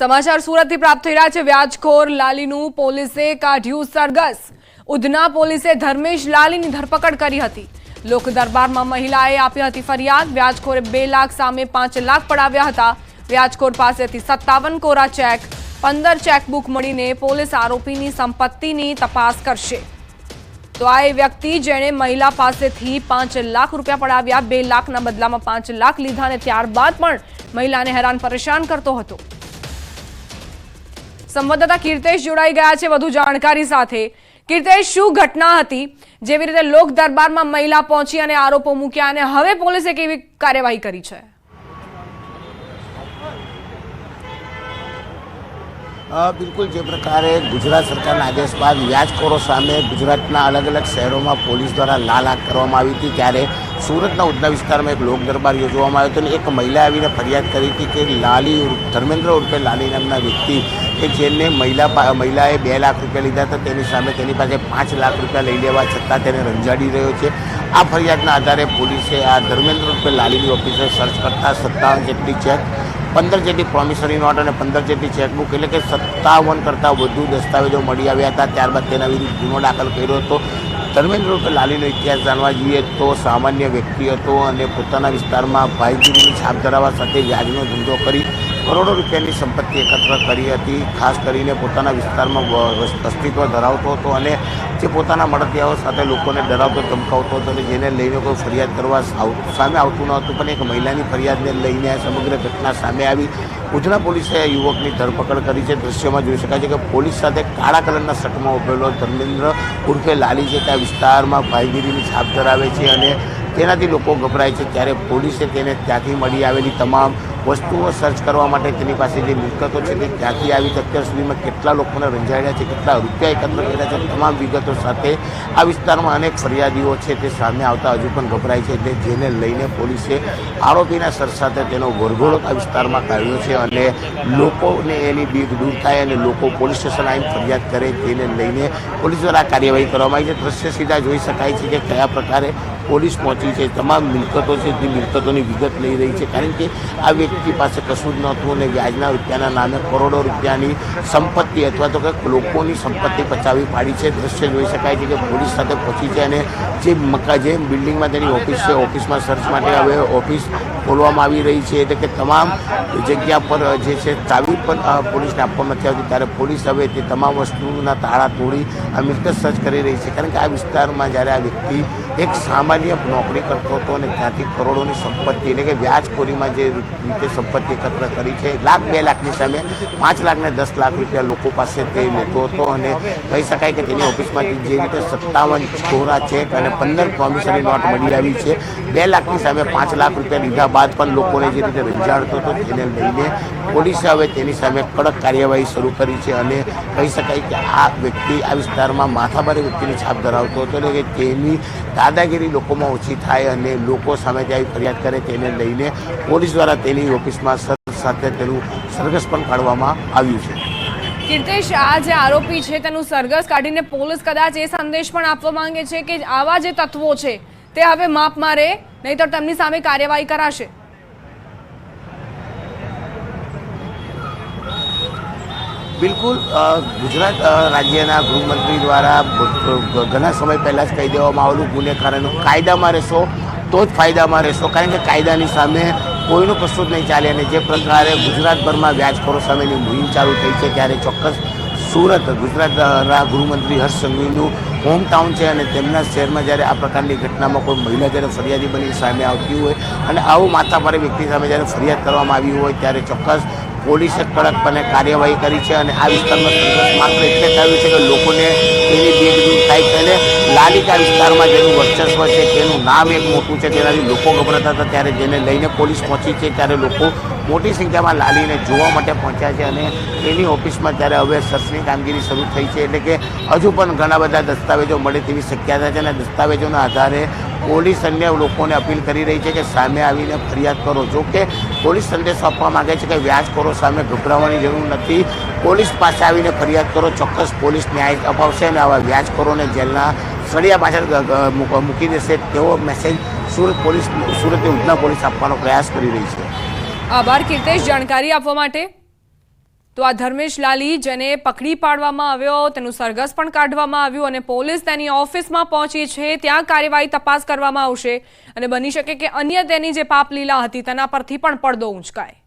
સમાચાર સુરતથી પ્રાપ્ત થઈ રહ્યા છે. વ્યાજખોર લાલીનું પોલીસે કાઢ્યું સરગસ ઉધના પોલીસે ધર્મેશ લાલીની ધરપકડ કરી હતી. લોક દરબારમાં મહિલાએ આપી હતી ફરિયાદ. વ્યાજખોરે બે લાખ સામે પાંચ લાખ પડાવ્યા હતા. વ્યાજખોર પાસેથી સત્તાવન કોરા ચેક, પંદર ચેકબુક મળીને પોલીસ આરોપીની સંપત્તિની તપાસ કરશે. તો આ એ વ્યક્તિ જેણે મહિલા પાસેથી પાંચ લાખ રૂપિયા પડાવ્યા. બે લાખના બદલામાં પાંચ લાખ લીધા અને ત્યારબાદ પણ મહિલાને હેરાન પરેશાન કરતો હતો. સંવાદદાતા કીર્તેશ જોડાઈ ગયા છે વધુ જાણકારી સાથે. કીર્તેશ, શું ઘટના હતી? જેવી રીતે લોક દરબારમાં મહિલા પહોંચી અને આરોપો મૂક્યા અને હવે પોલીસે કેવી કાર્યવાહી કરી છે? બિલકુલ જે પ્રકારે ગુજરાત સરકારના આદેશ બાદ વ્યાજખોરો સામે ગુજરાતના અલગ અલગ શહેરોમાં પોલીસ દ્વારા લાલ આંખ કરવામાં આવી હતી. ત્યારે સુરતના ઉધના વિસ્તારમાં એક લોક દરબાર યોજવામાં આવ્યો હતો અને એક મહિલા આવીને ફરિયાદ કરી હતી કે લાલી ધર્મેન્દ્ર ઉર્ફે લાલી નામના વ્યક્તિ કે જેને મહિલા મહિલાએ બે લાખ રૂપિયા લીધા હતા, તેની સામે તેની પાસે પાંચ લાખ રૂપિયા લઈ લેવા છતાં તેને રંજાડી રહ્યો છે. આ ફરિયાદના આધારે પોલીસે આ ધર્મેન્દ્ર રૂપે લાલીની ઓફિસે સર્ચ કરતાં સત્તાવન જેટલી ચેક, પંદર જેટલી પ્રોમિસરી નોટ અને પંદર જેટલી ચેકબુક, એટલે કે સત્તાવન કરતાં વધુ દસ્તાવેજો મળી આવ્યા હતા. ત્યારબાદ તેના વિરુદ્ધ ગુનો દાખલ કર્યો હતો. ધર્મેન્દ્ર રૂપે લાલીનો ઇતિહાસ જાણવા જઈએ તો સામાન્ય વ્યક્તિ હતો અને પોતાના વિસ્તારમાં ભાઈગીરીની છાપ ધરાવવા સાથે વ્યાજનો ધંધો કરી કરોડો રૂપિયાની સંપત્તિ એકત્ર કરી હતી. ખાસ કરીને પોતાના વિસ્તારમાં અસ્તિત્વ ધરાવતો હતો અને જે પોતાના મળતિયાઓ સાથે લોકોને ડરાવતો, ધમકાવતો હતો અને જેને લઈને કોઈ ફરિયાદ કરવા સામે આવતું ન હતું. પણ એક મહિલાની ફરિયાદને લઈને આ સમગ્ર ઘટના સામે આવી. ઉધના પોલીસે યુવકની ધરપકડ કરી છે. દ્રશ્યમાં જોઈ શકાય છે કે પોલીસ સાથે કાળા કલરના શર્ટમાં ઉભેલો ધર્મેન્દ્ર ઉર્ફે લાલી છે. ત્યાં વિસ્તારમાં ભાઈગીરીની છાપ ધરાવે છે અને તેનાથી લોકો ગભરાય છે. ત્યારે પોલીસે તેને ત્યાંથી મળી આવેલી તમામ વસ્તુઓ સર્ચ કરવા માટે તેની પાસે જે મિલકતો છે તે ક્યાંથી આવી અત્યાર સુધીમાં કેટલા લોકોને રંજાડ્યા છે, કેટલા રૂપિયા એકત્ર કર્યા છે, તમામ વિગતો સાથે આ વિસ્તારમાં અનેક ફરિયાદીઓ છે તે સામે આવતા હજુ પણ ગભરાય છે એટલે જેને લઈને પોલીસે આરોપીના સર સાથે તેનો વરઘોડો આ વિસ્તારમાં કાઢ્યો છે અને લોકોને એની બીક દૂર થાય અને લોકો પોલીસ સ્ટેશન આવીને ફરિયાદ કરે તેને લઈને પોલીસ દ્વારા કાર્યવાહી કરવામાં આવી છે. દ્રશ્ય સીધા જોઈ શકાય છે કે કયા પ્રકારે પોલીસ પહોંચી છે. તમામ મિલકતો છે તે મિલકતોની વિગત લઈ રહી છે. કારણ કે આ વ્યક્તિ પાસે કશું જ નહોતું અને વ્યાજના રૂપિયાના નામે કરોડો રૂપિયાની સંપત્તિ અથવા તો કંઈક લોકોની સંપત્તિ પચાવી પાડી છે. દ્રશ્ય જોઈ શકાય છે કે પોલીસ સાથે પહોંચી છે અને જે મકા જે બિલ્ડિંગમાં તેની ઓફિસ છે. ઓફિસમાં સર્ચ માટે હવે ઓફિસ ખોલવામાં આવી રહી છે એટલે કે તમામ જગ્યા પર જે છે ચાવી પણ પોલીસને આપવામાં નથી આવતી. ત્યારે પોલીસ હવે તે તમામ વસ્તુના તાળા તોડી આ મિલકત સર્ચ કરી રહી છે. કારણ કે આ વિસ્તારમાં જ્યારે આ વ્યક્તિ એક સામાન્ય નોકરી કરતો હતો અને ત્યાંથી કરોડોની સંપત્તિ એટલે કે વ્યાજખોરીમાં જે રીતે સંપત્તિ એકત્ર કરી છે, લાખ, બે લાખની સામે પાંચ લાખ ને દસ લાખ રૂપિયા લોકો પાસે તે લેતો હતો અને કહી શકાય કે તેની ઓફિસમાંથી જે રીતે સત્તાવન ચોરા ચેક અને પંદર પ્રોમિસરી નોટ મળી આવી છે, બે લાખની સામે પાંચ લાખ રૂપિયા લીધા બાદ પણ લોકોને જે રીતે રંજાડતો હતો તેને લઈને પોલીસે હવે તેની સામે કડક કાર્યવાહી શરૂ કરી છે અને કહી શકાય કે આ વ્યક્તિ આ વિસ્તારમાં માથાભારે વ્યક્તિની છાપ ધરાવતો હતો અને તેની દાદાગીરી લોકોમાં ઓછી થાય અને લોકો સામે ત્યાં ફરિયાદ કરે તેને લઈને પોલીસ દ્વારા તેની ઓફિસમાં સર સાથે તેનું સરઘસ પણ કાઢવામાં આવ્યું છે. કીર્તેશ આ જે આરોપી છે તેનું સરઘસ કાઢીને પોલીસ કદાચ એ સંદેશ પણ આપવા માંગે છે કે આવા જે તત્વો છે તે હવે માપ મારે, નહીતર તેમની સામે કાર્યવાહી કરાશે. બિલકુલ ગુજરાત રાજ્યના ગૃહમંત્રી દ્વારા ઘણા સમય પહેલાં જ કહી દેવામાં આવેલું ગુનેગારોનું કાયદામાં રહેશો, તો જ ફાયદામાં રહેશો, કારણ કે કાયદાની સામે કોઈનું કશું જ નહીં ચાલે અને જે પ્રકારે ગુજરાતભરમાં વ્યાજખોરો સામેની મુહિમ ચાલુ થઈ છે, ત્યારે ચોક્કસ સુરત, ગુજરાત ગૃહમંત્રી હર્ષ સંઘવીનું હોમ ટાઉન છે અને તેમના શહેરમાં જ્યારે આ પ્રકારની ઘટનામાં કોઈ મહિલા જ્યારે ફરિયાદી બની સામે આવતી હોય અને આવું માથાભારે વ્યક્તિ સામે જ્યારે ફરિયાદ કરવામાં આવી હોય ત્યારે ચોક્કસ પોલીસે કડકપણે કાર્યવાહી કરી છે અને આ વિસ્તારમાં માત્ર એટલે થયું છે કે લોકોને એની બેગ દૂર થાય અને લાલિકા વિસ્તારમાં જેનું વર્ચસ્વ છે, તેનું નામ એક મોટું છે, તેનાથી લોકો ગભરાતા હતા. ત્યારે જેને લઈને પોલીસ પહોંચી છે, ત્યારે લોકો મોટી સંખ્યામાં લાલીને જોવા માટે પહોંચ્યા છે અને એની ઓફિસમાં ત્યારે હવે સર્ચની કામગીરી શરૂ થઈ છે. એટલે કે હજુ પણ ઘણા બધા દસ્તાવેજો મળે તેવી શક્યતા છે અને દસ્તાવેજોના આધારે પોલીસ અન્ય લોકોને અપીલ કરી રહી છે કે સામે આવીને ફરિયાદ કરો. જો કે પોલીસ સંદેશો આપવા માગે છે કે વ્યાજ કરો સામે ગભરાવાની જરૂર નથી. પોલીસ પાસે આવીને ફરિયાદ કરો, ચોક્કસ પોલીસ ન્યાય અપાવશે અને આવા વ્યાજ કરોને જેલના સળિયા પાછળ મૂકી દેશે તેવો મેસેજ સુરત પોલીસ સુરતની ઉધના પોલીસ આપવાનો પ્રયાસ કરી રહી છે. આભાર, કીર્તેશ, જાણકારી આપવા માટે. તો આ ધર્મેશ લાલી જેને પકડી પાડવામાં આવ્યો, તેનું સરઘસ પણ કાઢવામાં આવ્યું અને પોલીસ તેની ઓફિસમાં પહોંચી છે, ત્યાં કાર્યવાહી તપાસ કરવામાં આવશે. અને બની શકે કે અન્ય તેની જે પાપ લીલા હતી, તેના પરથી પણ પડદો ઉંચકાય.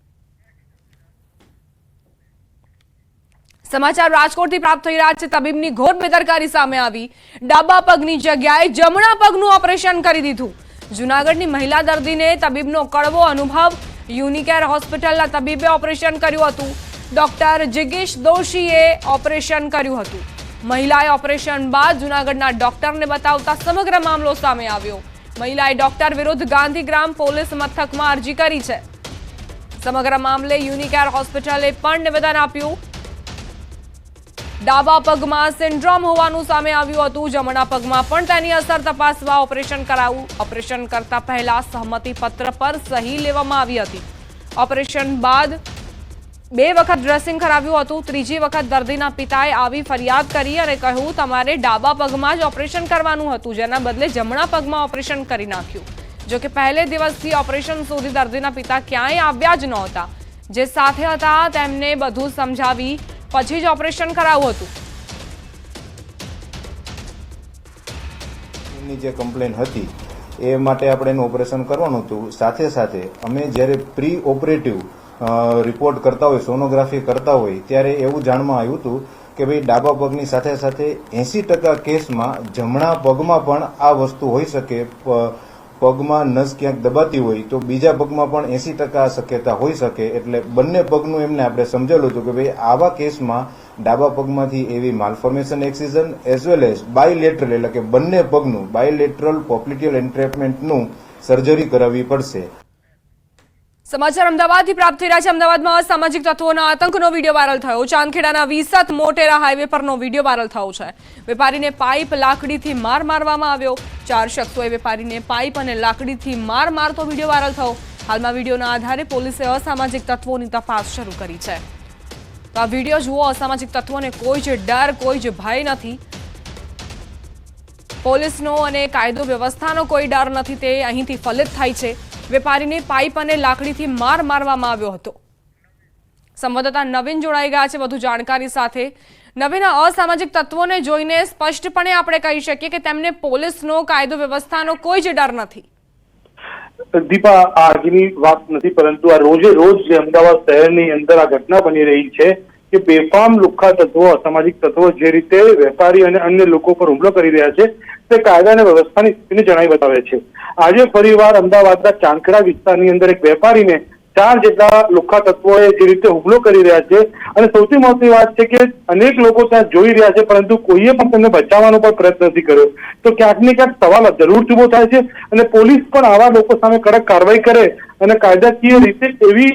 સમાચાર રાજકોટથી પ્રાપ્ત થઈ રહ્યા છે. તબીબની ઘોર બેદરકારી સામે આવી. ડાબા પગની જગ્યાએ જમણા પગનું ઓપરેશન કરી દીધું. જુનાગઢની મહિલા દર્દીને તબીબનો કડવો અનુભવ યુનિકેર હોસ્પિટલના તબીબે ઓપરેશન કર્યું હતું. ડોક્ટર જિગીશ દોશીએ ઓપરેશન કર્યું હતું. મહિલાએ ઓપરેશન બાદ જુનાગઢના ડોક્ટરને બતાવતા સમગ્ર મામલો સામે આવ્યો. મહિલાએ ડોક્ટર વિરુદ્ધ ગાંધીગ્રામ પોલીસ મથકમાં અરજી કરી છે. સમગ્ર મામલે યુનિકેર હોસ્પિટલે પણ નિવેદન આપ્યું. ડાબા પગમાં સિન્ડ્રોમ હોવાનું સામે આવ્યું હતું. જમણા પગમાં પણ તેની અસર તપાસવા ઓપરેશન કરાવું, ઓપરેશન કરતા પહેલા સહમતિ પત્ર પર સહી લેવામાં આવી હતી. ઓપરેશન બાદ બે વખત ડ્રેસિંગ કરાવ્યું હતું. ત્રીજી વખત દર્દીના પિતાએ આવી ફરિયાદ કરી અને કહ્યું, તમારે ડાબા પગમાં જ ઓપરેશન કરવાનું હતું, જેના બદલે જમણા પગમાં ઓપરેશન કરી નાખ્યું. જો કે પહેલે દિવસથી ઓપરેશન સુધી દર્દીના પિતા ક્યાંય આવ્યા જ નહોતા. જે સાથે હતા, તેમને બધું સમજાવી પછી જ ઓપરેશન કરાવવું હતું. ની જે કમ્પ્લેન હતી, એ માટે આપણે એનું ઓપરેશન કરવાનું હતું. સાથે સાથે અમે જ્યારે પ્રી ઓપરેટિવ રિપોર્ટ કરતા હોય, સોનોગ્રાફી કરતા હોય, ત્યારે એવું જાણવા આવ્યું હતું કે ભાઈ, ડાબા પગની સાથે સાથે એંસી ટકા કેસમાં જમણા પગમાં પણ આ વસ્તુ હોઈ શકે પગમાં નસ ક્યાંક દબાતી હોય તો બીજા પગમાં પણ એંસી ટકા શક્યતા હોઈ શકે એટલે બંને પગનું એમને આપણે સમજેલું હતું કે ભાઈ આવા કેસમાં ડાબા પગમાંથી એવી malformation excision as well as bilateral એટલે કે બંને પગનું બાયલેટરલ પોપ્લિટિયલ એન્ટ્રેપમેન્ટનું સર્જરી કરાવવી પડશે. સમાચાર અમદાવાદથી પ્રાપ્ત થઈ રહ્યા છે. અમદાવાદમાં અસામાજિક તત્વોના આતંકનો વીડિયો વાયરલ થયો. ચાંદખેડાના વિસત મોટેરા હાઈવે પરનો વીડિયો વાયરલ થયો છે. વેપારીને પાઇપ લાકડીથી માર મારવામાં આવ્યો. ચાર શખ્સોએ વેપારીને પાઇપ અને લાકડીથી માર મારતો વીડિયો વાયરલ થયો. હાલમાં વિડીયોના આધારે પોલીસે અસામાજિક તત્વોની તપાસ શરૂ કરી છે. તો આ વીડિયો જુઓ, અસામાજિક તત્વોને કોઈ જ ડર, કોઈ જ ભય નથી. પોલીસનો અને કાયદો વ્યવસ્થાનો કોઈ ડર નથી. તે અહીંથી ફલિત થાય છે. વેપારીને પાઇપ અને લાકડીથી માર મારવામાં આવ્યો હતો. સંવાદદાતા નવીન જોડાઈ ગયા છે. વધુ જાણકારી સાથે નવીન અસામાજિક તત્વોને જોઈને સ્પષ્ટપણે આપણે કહી શકીએ કે તેમને પોલીસનો કાયદો વ્યવસ્થાનો કોઈ જ ડર નથી. દીપા આજની વાત નથી, પરંતુ આ રોજે રોજ અમદાવાદ શહેરની અંદર આ ઘટના બની રહી છે કે બેફામ લુખ્ખા તત્વો, અસામાજિક તત્વો જે રીતે વેપારી અને અન્ય લોકો પર હુમલો કરી રહ્યા છે, તે કાયદા અને વ્યવસ્થાની સ્થિતિને જણાવી બતાવે છે. આજે ફરીવાર અમદાવાદના ચાંકડા વિસ્તારની અંદર એક વેપારીને ચાર જેટલા લુખ્ખા તત્વોએ જે રીતે હુમલો કરી રહ્યા છે, અને સૌથી મોટી વાત છે કે અનેક લોકો ત્યાં જોઈ રહ્યા છે, પરંતુ કોઈએ પણ તેમને બચાવવાનો પણ પ્રયત્ન નથી કર્યો. તો ક્યાંક ને ક્યાંક સવાલ જરૂર ઊભો થાય છે, અને પોલીસ પણ આવા લોકો સામે કડક કાર્યવાહી કરે અને કાયદાકીય રીતે એવી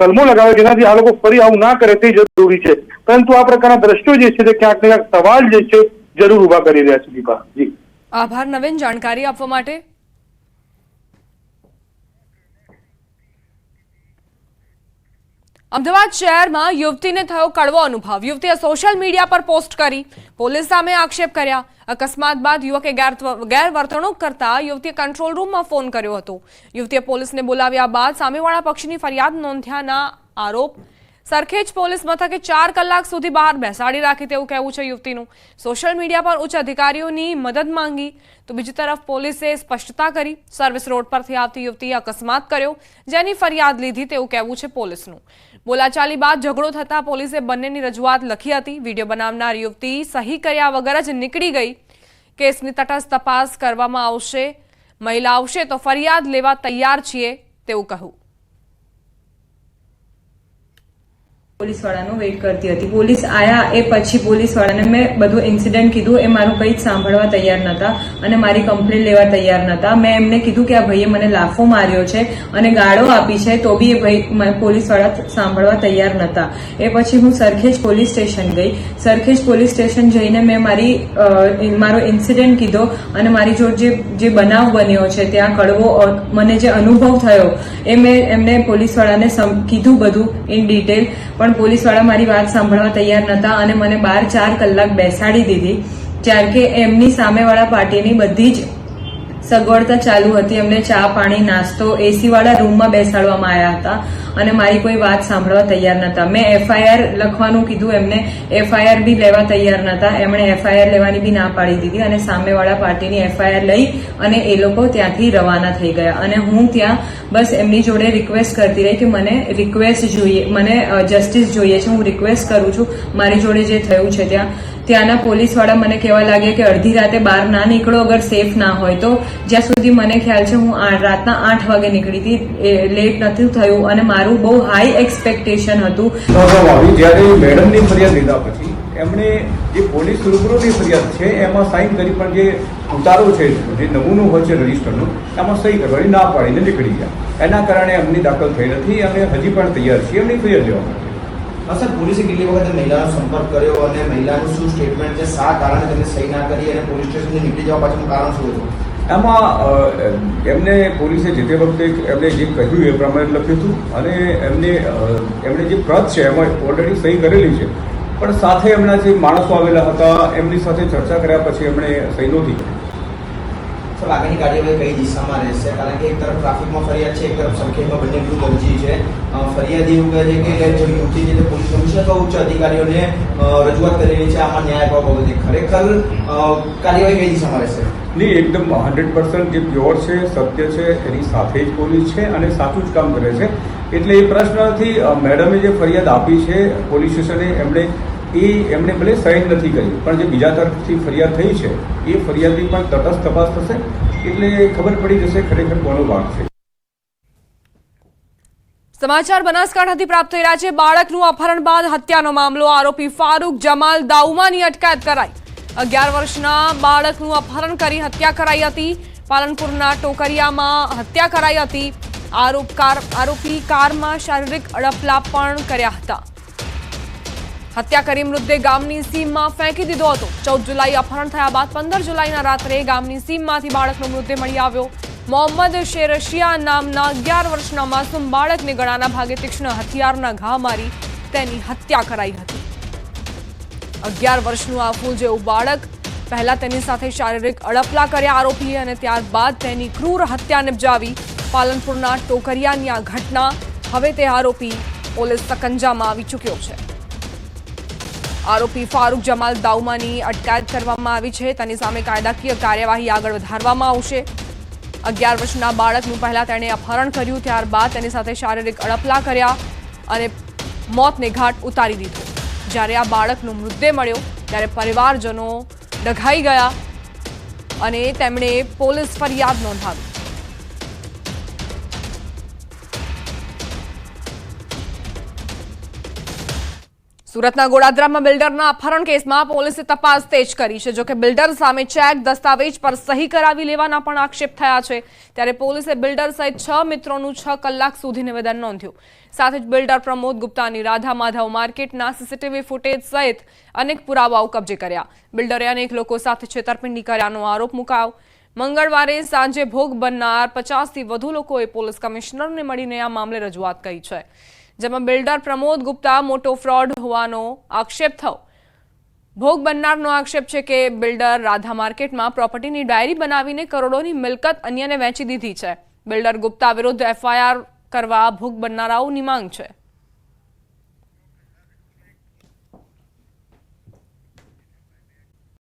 કલમો લગાવે જેનાથી આ લોકો ફરી આવું ના કરે તે જરૂરી છે. પરંતુ આ પ્રકારના દ્રશ્યો જે છે તે ક્યાંક ને ક્યાંક સવાલ જે છે જરૂર ઊભા કરી રહ્યા છે દીપા જી. આભાર નવીન, જાણકારી આપવા માટે. અમદાવાદ શહેરમાં યુવતીને થયો કડવો અનુભવ. યુવતીએ સોશિયલ મીડિયા પર પોસ્ટ કરી. પોલીસ સામે આક્ષેપ કર્યા. અકસ્માત બાદ યુવકે ગેરવર્તણૂક કરતા યુવતીએ કંટ્રોલ રૂમમાં ફોન કર્યો હતો. યુવતીએ પોલીસને બોલાવ્યા બાદ સામેવાળા પક્ષની ફરિયાદ નોંધ્યાના આરોપ. સરખેજ પોલીસ મથકે ચાર કલાક સુધી બહાર બેસાડી રાખી તેવું કહેવું છે યુવતીનું. સોશિયલ મીડિયા પર ઉચ્ચ અધિકારીઓની મદદ માંગી. તો બીજી તરફ પોલીસે સ્પષ્ટતા કરી. સર્વિસ રોડ પરથી આવતી યુવતીએ અકસ્માત કર્યો. જેની ફરિયાદ લીધી તેવું કહેવું છે પોલીસનું. બોલાચાલી બાદ ઝઘડો થતાં પોલીસે બંનેની રજૂઆત લખી હતી. વીડિયો બનાવનાર યુવતી સહી કર્યા વગર જ નીકળી ગઈ. કેસની તટસ્થ તપાસ કરવામાં આવશે. મહિલા આવશે તો ફરિયાદ લેવા તૈયાર છીએ તેવું કહ્યું. પોલીસ વાળાનો વેઇટ કરતી હતી. પોલીસ આયા એ પછી પોલીસ વાળાને મેં બધું ઇન્સિડન્ટ કીધું. એ મારું કંઈ જ સાંભળવા તૈયાર નતા અને મારી કમ્પ્લેન લેવા તૈયાર નતા મેં એમને કીધું કે આ ભાઈએ મને લાફો માર્યો છે અને ગાળો આપી છે, તો બી એ ભાઈ પોલીસવાળા સાંભળવા તૈયાર નતા એ પછી હું સરખેજ પોલીસ સ્ટેશન ગઈ. સરખેજ પોલીસ સ્ટેશન જઈને મેં મારી મારો ઇન્સિડન્ટ કીધો અને મારી જોડે જે જે બનાવ બન્યો છે, ત્યાં કડવો મને જે અનુભવ થયો, એ મેં એમને પોલીસ વાળાને સમ- કીધું બધું ઇન ડિટેલ પણ પોલીસવાળા મારી વાત સાંભળવા તૈયાર નતા અને મને બાર ચાર કલાક બેસાડી દીધી જ્યારે કે એમની સામેવાળા પાર્ટીની બધી જ સગવડતા ચાલુ હતી. એમને ચા, પાણી, નાસ્તો એસીવાળા રૂમમાં બેસાડવામાં આવ્યા હતા અને મારી કોઈ વાત સાંભળવા તૈયાર નતા મેં એફઆઈઆર લખવાનું કીધું, એમને એફઆઈઆર બી લેવા તૈયાર નતા એમણે એફઆઈઆર લેવાની બી ના પાડી દીધી અને સામેવાળા પાર્ટીની એફઆઈઆર લઈ અને એ લોકો ત્યાંથી રવાના થઈ ગયા. અને હું ત્યાં બસ એમની જોડે રિક્વેસ્ટ કરતી રહી કે મને રિક્વેસ્ટ જોઈએ, મને જસ્ટિસ જોઈએ છે. હું રિક્વેસ્ટ કરું છું. મારી જોડે જે થયું છે ત્યાં ત્યાંના પોલીસવાળા મને કહેવા લાગ્યા કે અડધી રાતે બહાર ના નીકળો અગર સેફ ના હોય તો. જ્યાં સુધી મને ખ્યાલ છે, હું રાતના આઠ વાગે નીકળી હતી. લેટ નથી થયું અને મારું બહુ હાઈ એક્સપેક્ટેશન હતું. જ્યારે મેડમની ફરિયાદ લીધા પછી, એમણે જે પોલીસ રૂબરૂની ફરિયાદ છે, એમાં સાઇન કરી પણ જે ઉતારો છે, જે નમૂનો હોય છે રજીસ્ટરનું, એમાં સહી કરવાની, ના પાડીને નીકળી ગયા. એના કારણે એમની દાખલ થઈ નથી અને હજી પણ તૈયાર છીએ એમની ફરિયાદ લેવા માટે. સર, પોલીસે કેટલી વખત મહિલાનો સંપર્ક કર્યો અને મહિલાનું શું સ્ટેટમેન્ટ છે, શા કારણે તમે સહી ના કરી અને પોલીસ સ્ટેશનથી નીકળી જવા પાછળનું કારણ શું હતું? એમાં એમને પોલીસે જે તે વખતે એમને જે કહ્યું એ પ્રમાણે લખ્યું હતું અને એમને એમણે જે પ્રત છે એમાં ઓલરેડી સહી કરેલી છે. પણ સાથે એમના જે માણસો આવેલા હતા, એમની સાથે ચર્ચા કર્યા પછી એમણે સહી નહોતી કરી. સર આગળની કાર્યવાહી કઈ દિશામાં રહેશે? કારણ કે એક તરફ ટ્રાફિકમાં ફરિયાદ છે, એક તરફ સંખ્યામાં બંને ગ્રુપ અરજી છે. ફરિયાદ એવું કહે છે કે જે યુવતી છે પોલીસ કમિશનર ઉચ્ચ અધિકારીઓને રજૂઆત કરેલી છે આમાં ન્યાય અપાવવા બાબતે. ખરેખર કાર્યવાહી કઈ દિશામાં રહેશે? નહીં, એકદમ હંડ્રેડ પર્સન્ટ જે પ્યોર છે, સત્ય છે, એની સાથે જ પોલીસ છે અને સાચું જ કામ કરે છે. એટલે એ પ્રશ્નથી મેડમે જે ફરિયાદ આપી છે, પોલીસ સ્ટેશને એમણે એ એમણે ભલે સાઇન નથી કરી, પણ જે બીજા તરફથી ફરિયાદ થઈ છે, એ ફરિયાદની પણ તટસ્થ તપાસ થશે, એટલે ખબર પડી જશે ખરેખર કોનો ભાગ છે. સમાચાર બનાસકાંઠાથી પ્રાપ્ત થઈ રહ્યા છે. બાળકનું અપહરણ બાદ હત્યાનો મામલો. આરોપી ફારૂક જમાલ દાઉમાની અટકાયત કરાઈ. અગિયાર વર્ષના બાળકનું અપહરણ કરી હત્યા કરાઈ હતી. પાલનપુરના ટોકરિયામાં હત્યા કરાઈ હતી. આરોપ કારમાં શારીરિક અડપલા પણ કર્યા હતા. હત્યા કરી મૃતદેહ ગામની સીમમાં ફેંકી દીધો હતો. ચૌદ જુલાઈ અપહરણ થયા બાદ પંદર જુલાઈના રાત્રે ગામની સીમમાંથી બાળકનો મૃતદેહ મળી આવ્યો. મોહમ્મદ શેરશિયા નામના અગિયાર વર્ષના માસૂમ બાળકને ગળાના ભાગે તીક્ષ્ણ હથિયારના ઘા મારી તેની હત્યા કરાઈ હતી. અગિયાર વર્ષનું આ ફૂલ જેવું બાળક પહેલા તેની સાથે શારીરિક અડપલા કર્યા આરોપીએ અને ત્યારબાદ તેની ક્રૂર હત્યા નિપજાવી પાલનપુરના ટોકરિયાની આ ઘટના. હવે તે આરોપી પોલીસ સકંજામાં આવી ચૂક્યો છે. આરોપી ફારૂક જમાલ દાઉમાની અટકાયત કરવામાં આવી છે. તેની સામે કાયદાકીય કાર્યવાહી આગળ વધારવામાં આવશે. અગિયાર વર્ષના બાળકનું પહેલા તેણે અપહરણ કર્યું, ત્યારબાદ તેની સાથે શારીરિક અડપલા કર્યા અને મોતને ઘાટ ઉતારી દીધો. જ્યારે આ બાળકનો મૃતદેહ મળ્યો, ત્યારે પરિવારજનો ડઘાઈ ગયા અને તેમણે પોલીસ ફરિયાદ નોંધાવી. સુરતના ગોડાદરામાં બિલ્ડરના અપહરણ કેસમાં પોલીસે તપાસ તેજ કરી છે. જોકે બિલ્ડર સામે ચેક, દસ્તાવેજ પર સહી કરાવી લેવાના પણ આક્ષેપ થયા છે. ત્યારે પોલીસે બિલ્ડર સહિત છ મિત્રોનું છ કલાક સુધી નિવેદન નોંધ્યું. સાથે જ બિલ્ડર પ્રમોદ ગુપ્તાની રાધા માધવ માર્કેટના સીસીટીવી ફૂટેજ સહિત અનેક પુરાવાઓ કબજે કર્યા. બિલ્ડરે અનેક લોકો સાથે છેતરપિંડી કર્યાનો આરોપ મુકાયો. મંગળવારે સાંજે ભોગ બનનાર પચાસથી વધુ લોકોએ પોલીસ કમિશનરને મળીને આ મામલે રજૂઆત કરી છે. જેમાં બિલ્ડર પ્રમોદ ગુપ્તા મોટો ફ્રોડ હોવાનો આક્ષેપ થયો. ભોગ બનનારનો આક્ષેપ છે કે બિલ્ડર રાધા માર્કેટમાં પ્રોપર્ટીની ડાયરી બનાવીને કરોડોની મિલકત અન્યને વેચી દીધી છે. બિલ્ડર ગુપ્તા વિરુદ્ધ એફઆઈઆર કરવા ભોગ બનનારાઓની માંગ છે.